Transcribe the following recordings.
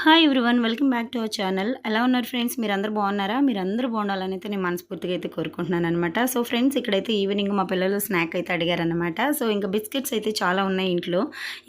Hi everyone welcome back to our channel ఎలా ఉన్నారు friends మీరు బాగున్నారా? మీరు బాగుండాలని అయితే నేను మనస్ఫూర్తిగా అయితే కోరుకుంటున్నాను అనమాట సో ఫ్రెండ్స్ ఇక్కడైతే ఈవినింగ్ మా పిల్లలు స్నాక్ అయితే అడిగారనమాట సో ఇంకా బిస్కెట్స్ అయితే చాలా ఉన్నాయి ఇంట్లో.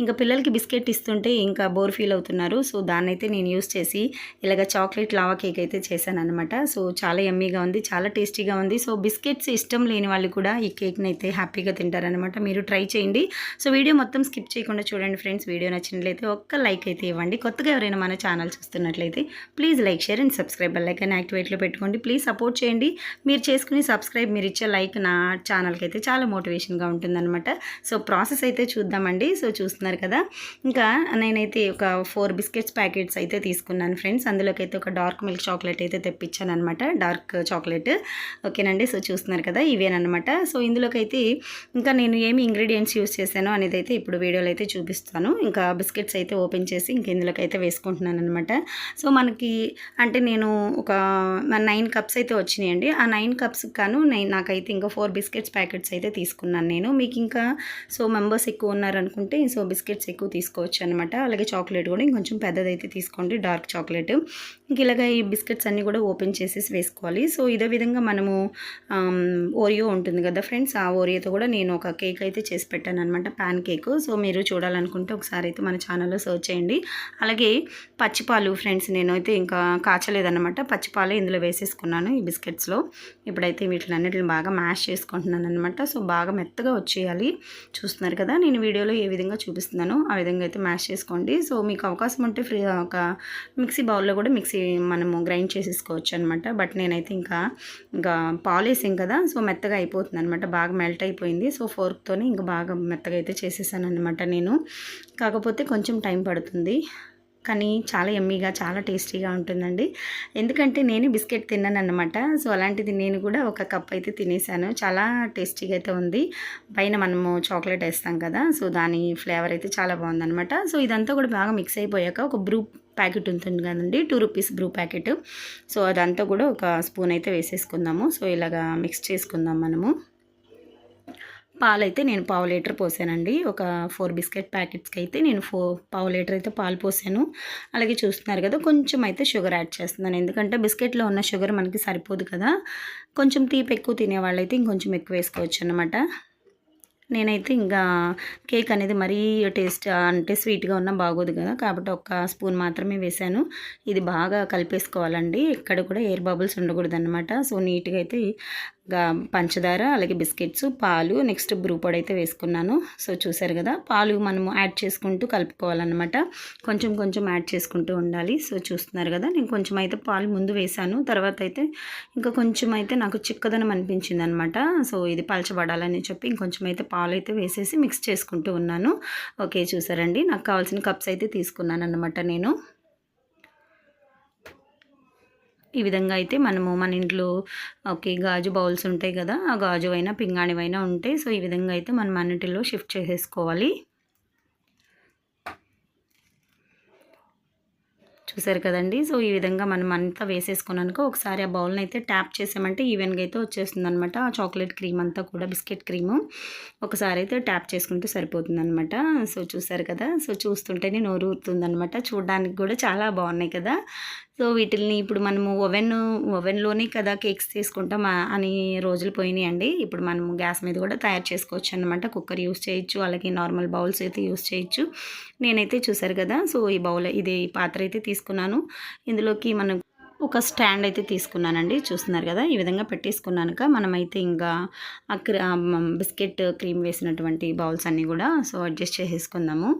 ఇంకా పిల్లలకి బిస్కెట్ ఇస్తుంటే ఇంకా బోర్ ఫీల్ అవుతున్నారు. సో దాన్ని అయితే నేను యూస్ చేసి ఇలాగ చాక్లెట్ లావా కేక్ అయితే చేశాను అనమాట సో చాలా ఎమ్మీగా ఉంది చాలా టేస్టీగా ఉంది. సో బిస్కెట్స్ ఇష్టం లేని వాళ్ళు కూడా ఈ కేక్ని అయితే హ్యాపీగా తింటారనమాట మీరు ట్రై చేయండి. సో వీడియో మొత్తం స్కిప్ చేయకుండా చూడండి ఫ్రెండ్స్ వీడియో నచ్చినట్లయితే ఒక్క లైక్ అయితే ఇవ్వండి. కొత్తగా ఎవరైనా మన ఛానల్ చూస్తున్నట్లయితే please like share and subscribe అని యాక్టివేట్లో పెట్టుకోండి. ప్లీజ్ సపోర్ట్ చేయండి. మీరు చేసుకుని సబ్స్క్రైబ్ మీరు ఇచ్చే లైక్ నా ఛానల్కి అయితే చాలా మోటివేషన్గా ఉంటుందన్నమాట. సో ప్రాసెస్ అయితే చూద్దామండి. సో చూస్తున్నారు కదా. ఇంకా నేనైతే ఒక ఫోర్ బిస్కెట్స్ ప్యాకెట్స్ అయితే తీసుకున్నాను ఫ్రెండ్స్ అందులోకైతే ఒక డార్క్ మిల్క్ చాక్లెట్ అయితే తెప్పించాను అనమాట డార్క్ చాక్లెట్ ఓకేనండి? సో చూస్తున్నారు కదా. ఇవేనమాట సో ఇందులోకైతే ఇంకా నేను ఏమి ఇంగ్రీడియంట్స్ యూస్ చేశానో అనేది అయితే ఇప్పుడు వీడియోలో అయితే చూపిస్తాను. ఇంకా బిస్కెట్స్ అయితే ఓపెన్ చేసి ఇంక ఇందులోకి అయితే వేసుకుంటున్నాను. అనమాట సో మనకి అంటే నేను ఒక నైన్ కప్స్ అయితే వచ్చినాయండి. ఆ నైన్ కప్స్ కాను నేను నాకైతే ఇంకా ఫోర్ బిస్కెట్స్ ప్యాకెట్స్ అయితే తీసుకున్నాను నేను. మీకు ఇంకా సో మెంబర్స్ ఎక్కువ ఉన్నారనుకుంటే సో బిస్కెట్స్ ఎక్కువ తీసుకోవచ్చు అనమాట అలాగే చాక్లెట్ కూడా ఇంకొంచెం పెద్దదైతే తీసుకోండి డార్క్ చాక్లెట్. ఇంక ఇలాగ ఈ బిస్కెట్స్ అన్నీ కూడా ఓపెన్ చేసేసి వేసుకోవాలి. సో ఇదే విధంగా మనము ఓరియో ఉంటుంది కదా ఫ్రెండ్స్ ఆ ఓరియోతో కూడా నేను ఒక కేక్ అయితే చేసి పెట్టాను అనమాట ప్యాన్ కేక్. సో మీరు చూడాలనుకుంటే ఒకసారి అయితే మన ఛానల్లో సర్చ్ చేయండి. అలాగే పచ్చిపాలు ఫ్రెండ్స్ నేనైతే ఇంకా కాచలేదన్నమాట. పచ్చిపాలు ఇందులో వేసేసుకున్నాను ఈ బిస్కెట్స్లో. ఇప్పుడైతే వీటిలన్నిటిని బాగా మ్యాష్ చేసుకుంటున్నాను అనమాట సో బాగా మెత్తగా వచ్చేయాలి. చూస్తున్నారు కదా నేను వీడియోలో ఏ విధంగా చూపిస్తున్నానో ఆ విధంగా అయితే మ్యాష్ చేసుకోండి. సో మీకు అవకాశం ఉంటే ఫ్రీ ఒక మిక్సీ బౌల్లో కూడా మిక్సీ మనము గ్రైండ్ చేసేసుకోవచ్చు అనమాట బట్ నేనైతే ఇంకా ఇంకా పాలు వేసాం కదా సో మెత్తగా అయిపోతుంది అనమాట బాగా మెల్ట్ అయిపోయింది. సో ఫోర్క్తోనే ఇంకా బాగా మెత్తగా అయితే చేసేసాను అనమాట నేను. కాకపోతే కొంచెం టైం పడుతుంది. కానీ చాలా ఎమ్మీగా చాలా టేస్టీగా ఉంటుందండి. ఎందుకంటే నేను బిస్కెట్ తిన్నాను అనమాట సో అలాంటిది నేను కూడా ఒక కప్ అయితే తినేసాను. చాలా టేస్టీగా అయితే ఉంది. పైన మనము చాక్లెట్ వేస్తాం కదా సో దాని ఫ్లేవర్ అయితే చాలా బాగుందనమాట సో ఇదంతా కూడా బాగా మిక్స్ అయిపోయాక ఒక బ్రూ ప్యాకెట్ ఉంటుంది కదండి two rupees Bru packet so అదంతా కూడా ఒక స్పూన్ అయితే వేసేసుకుందాము. సో ఇలాగా మిక్స్ చేసుకుందాం మనము. పాలైతే నేను పావు లీటర్ పోసానండి. ఒక ఫోర్ బిస్కెట్ ప్యాకెట్స్కి అయితే నేను ఫో పావు లీటర్ అయితే పాలు పోసాను. అలాగే చూస్తున్నారు కదా కొంచెం అయితే షుగర్ యాడ్ చేస్తున్నాను. ఎందుకంటే బిస్కెట్లో ఉన్న షుగర్ మనకి సరిపోదు కదా. కొంచెం తీపి ఎక్కువ తినేవాళ్ళైతే ఇంకొంచెం ఎక్కువ వేసుకోవచ్చు అనమాట నేనైతే ఇంకా కేక్ అనేది మరీ టేస్ట్ అంటే స్వీట్గా ఉన్నా బాగోదు కదా. కాబట్టి ఒక స్పూన్ మాత్రమే వేశాను ఇది బాగా కలిపేసుకోవాలండి. ఎక్కడ కూడా ఎయిర్ బబుల్స్ ఉండకూడదు అనమాట సో నీట్గా అయితే పంచదార అలాగే బిస్కెట్స్ పాలు నెక్స్ట్ బ్రూ పొడి అయితే వేసుకున్నాను. సో చూసారు కదా పాలు మనము యాడ్ చేసుకుంటూ కలుపుకోవాలన్నమాట. కొంచెం కొంచెం యాడ్ చేసుకుంటూ ఉండాలి. సో చూస్తున్నారు కదా నేను కొంచెం అయితే పాలు ముందు వేసాను తర్వాత అయితే ఇంకా కొంచెం అయితే నాకు చిక్కదనం అనిపించింది అనమాట సో ఇది పలచబడాలని చెప్పి ఇంకొంచెం అయితే పాలు అయితే వేసేసి మిక్స్ చేసుకుంటూ ఉన్నాను. ఓకే చూసారండి. నాకు కావాల్సిన కప్స్ అయితే తీసుకున్నాను అనమాట నేను. ఈ విధంగా అయితే మనము మన ఇంట్లో ఓకే గాజు బౌల్స్ ఉంటాయి కదా ఆ గాజు అయినా పింగాణివైనా ఉంటాయి సో ఈ విధంగా అయితే మనం అన్నిటిలో షిఫ్ట్ చేసేసుకోవాలి. చూసారు కదండి? సో ఈ విధంగా మనం అంతా వేసేసుకున్నాక ఒకసారి ఆ బౌల్ని అయితే ట్యాప్ చేసామంటే ఈవెన్గా అయితే వచ్చేస్తుంది అనమాట ఆ చాక్లెట్ క్రీమ్ అంతా కూడా బిస్కెట్ క్రీము ఒకసారి అయితే ట్యాప్ చేసుకుంటే సరిపోతుంది అనమాట సో చూసారు కదా? సో చూస్తుంటేనే నోరు ఊరుతుంది అనమాట చూడడానికి కూడా చాలా బాగున్నాయి కదా? సో వీటిల్ని ఇప్పుడు మనము ఓవెన్ ఓవెన్లోనే కదా కేక్స్ తీసుకుంటాం అని రోజులు పోయినాయి అండి ఇప్పుడు మనము గ్యాస్ మీద కూడా తయారు చేసుకోవచ్చు అనమాట కుక్కర్ యూస్ చేయొచ్చు అలాగే నార్మల్ బౌల్స్ అయితే యూస్ చేయొచ్చు. నేనైతే చూసారు కదా సో ఈ బౌల్ ఇది పాత్ర అయితే తీసుకున్నాను. ఇందులోకి మనం ఒక స్టాండ్ అయితే తీసుకున్నానండి. చూస్తున్నారు కదా ఈ విధంగా పెట్టేసుకున్నాక మనమైతే ఇంకా బిస్కెట్ క్రీమ్ వేసినటువంటి బౌల్స్ అన్నీ కూడా సో అడ్జస్ట్ చేసేసుకుందాము.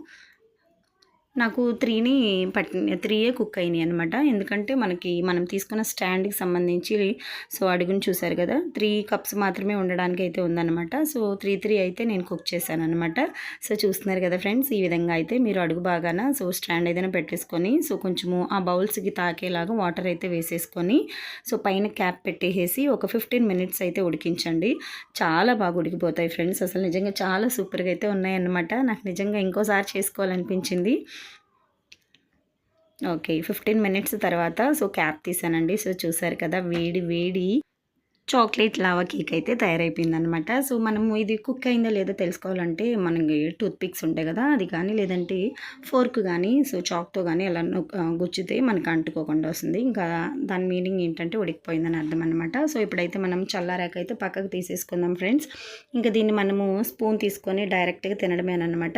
నాకు త్రీని పట్టి త్రీయే కుక్ అయినాయి అనమాట ఎందుకంటే మనకి మనం తీసుకున్న స్టాండ్కి సంబంధించి సో అడుగుని చూసారు కదా త్రీ కప్స్ మాత్రమే ఉండడానికి అయితే ఉందన్నమాట. సో త్రీ త్రీ అయితే నేను కుక్ చేశాను అనమాట సో చూస్తున్నారు కదా ఫ్రెండ్స్ ఈ విధంగా అయితే మీరు అడుగు బాగాన సో స్టాండ్ ఏదైనా పెట్టేసుకొని సో కొంచెము ఆ బౌల్స్కి తాకేలాగా వాటర్ అయితే వేసేసుకొని సో పైన క్యాప్ పెట్టేసి ఒక ఫిఫ్టీన్ మినిట్స్ అయితే ఉడికించండి. చాలా బాగా ఉడికిపోతాయి ఫ్రెండ్స్. అసలు నిజంగా చాలా సూపర్గా అయితే ఉన్నాయన్నమాట. నాకు నిజంగా ఇంకోసారి చేసుకోవాలనిపించింది. ఓకే ఫిఫ్టీన్ మినిట్స్ తర్వాత సో క్యాప్ తీసానండి. సో చూసారు కదా వేడి వేడి చాక్లెట్ లావా కేక్ అయితే తయారైపోయిందనమాట సో మనము ఇది కుక్ అయిందో లేదో తెలుసుకోవాలంటే మనకి టూత్ పిక్స్ ఉంటాయి కదా అది కానీ లేదంటే ఫోర్క్ కానీ సో చాక్తో కానీ అలా గుచ్చితే మనకు అంటుకోకుండా వస్తుంది. ఇంకా దాని మీనింగ్ ఏంటంటే ఉడికిపోయిందని అర్థం అనమాట సో ఇప్పుడైతే మనం చల్లారాక అయితే పక్కకు తీసేసుకుందాం ఫ్రెండ్స్. ఇంకా దీన్ని మనము స్పూన్ తీసుకొని డైరెక్ట్గా తినడమే అనమాట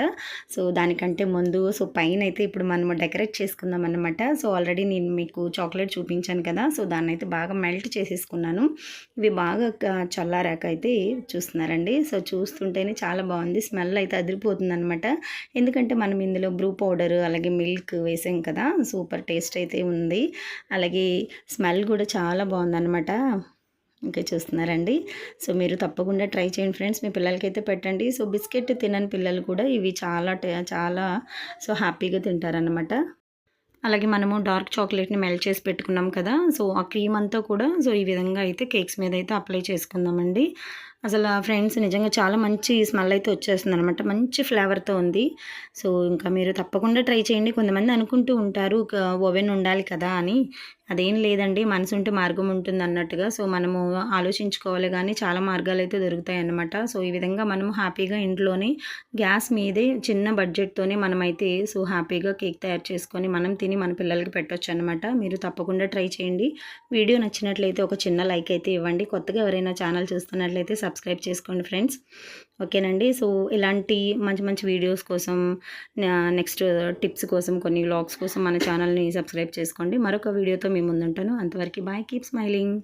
సో దానికంటే ముందు సో పైన అయితే ఇప్పుడు మనము డెకరేట్ చేసుకుందాం అనమాట సో ఆల్రెడీ నేను మీకు చాక్లెట్ చూపించాను కదా సో దాన్ని అయితే బాగా మెల్ట్ చేసేసుకున్నాను. ఇవి బాగా చల్లారాక అయితే చూస్తున్నారండి. సో చూస్తుంటేనే చాలా బాగుంది. స్మెల్ అయితే అదిరిపోతుంది అనమాట ఎందుకంటే మనం ఇందులో బ్రూ పౌడర్ అలాగే మిల్క్ వేసాం కదా సూపర్ టేస్ట్ అయితే ఉంది. అలాగే స్మెల్ కూడా చాలా బాగుందన్నమాట. ఇంకా చూస్తున్నారండి. సో మీరు తప్పకుండా ట్రై చేయండి ఫ్రెండ్స్. మీ పిల్లలకైతే పెట్టండి. సో బిస్కెట్ తినని పిల్లలు కూడా ఇవి చాలా చాలా సో హ్యాపీగా తింటారనమాట అలాగే మనము డార్క్ చాక్లెట్ని మెల్ట్ చేసి పెట్టుకున్నాం కదా సో ఆ క్రీమ్ అంతా కూడా సో ఈ విధంగా అయితే కేక్స్ మీద అయితే అప్లై చేసుకుందామండి. అసలు ఫ్రెండ్స్ నిజంగా చాలా మంచి స్మెల్ అయితే వచ్చేస్తుంది అనమాట మంచి ఫ్లేవర్తో ఉంది. సో ఇంకా మీరు తప్పకుండా ట్రై చేయండి. కొంతమంది అనుకుంటూ ఉంటారు ఓవెన్ ఉండాలి కదా అని. అదేం లేదండి. మనసు ఉంటే మార్గం ఉంటుంది అన్నట్టుగా సో మనము ఆలోచించుకోవాలి కానీ చాలా మార్గాలు అయితే దొరుకుతాయి అన్నమాట సో ఈ విధంగా మనము హ్యాపీగా ఇంట్లోనే గ్యాస్ మీదే చిన్న బడ్జెట్తోనే మనమైతే సో హ్యాపీగా కేక్ తయారు చేసుకొని మనం తిని మన పిల్లలకి పెట్టొచ్చు అనమాట మీరు తప్పకుండా ట్రై చేయండి. వీడియో నచ్చినట్లయితే ఒక చిన్న లైక్ అయితే ఇవ్వండి. కొత్తగా ఎవరైనా ఛానల్ చూస్తున్నట్లయితే సబ్స్క్రైబ్ చేసుకోండి ఫ్రెండ్స్. ఓకేనండి. సో ఇలాంటి మంచి మంచి వీడియోస్ కోసం నెక్స్ట్ టిప్స్ కోసం కొన్ని వ్లాగ్స్ కోసం మన ఛానల్ని సబ్స్క్రైబ్ చేసుకోండి. మరొక వీడియోతో మీ ముందుంటాను. అంతవరకు బాయ్ కీప్ స్మైలింగ్